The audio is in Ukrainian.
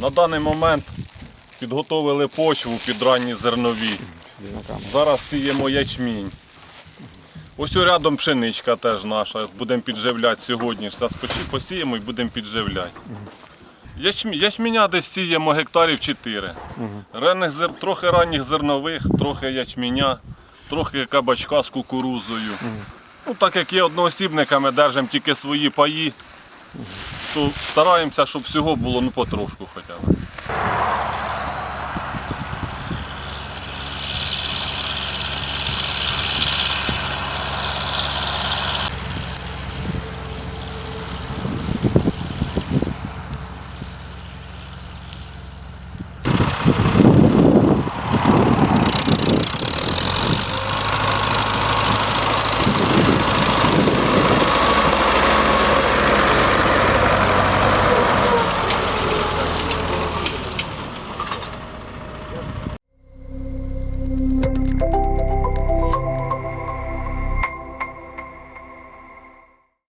На даний момент підготовили почву під ранні зернові. Зараз сіємо ячмінь. Ось рядом пшеничка теж наша. Будемо підживляти сьогодні. Зараз посіємо і будемо підживляти. Ячмі, ячміня десь сіємо гектарів 4. Ранних трохи ранніх зернових, трохи ячміня, трохи кабачка з кукурузою. Ну, так як є одноосібниками, держимо тільки свої паї, стараємося, щоб всього було ну, потрошку хоча б.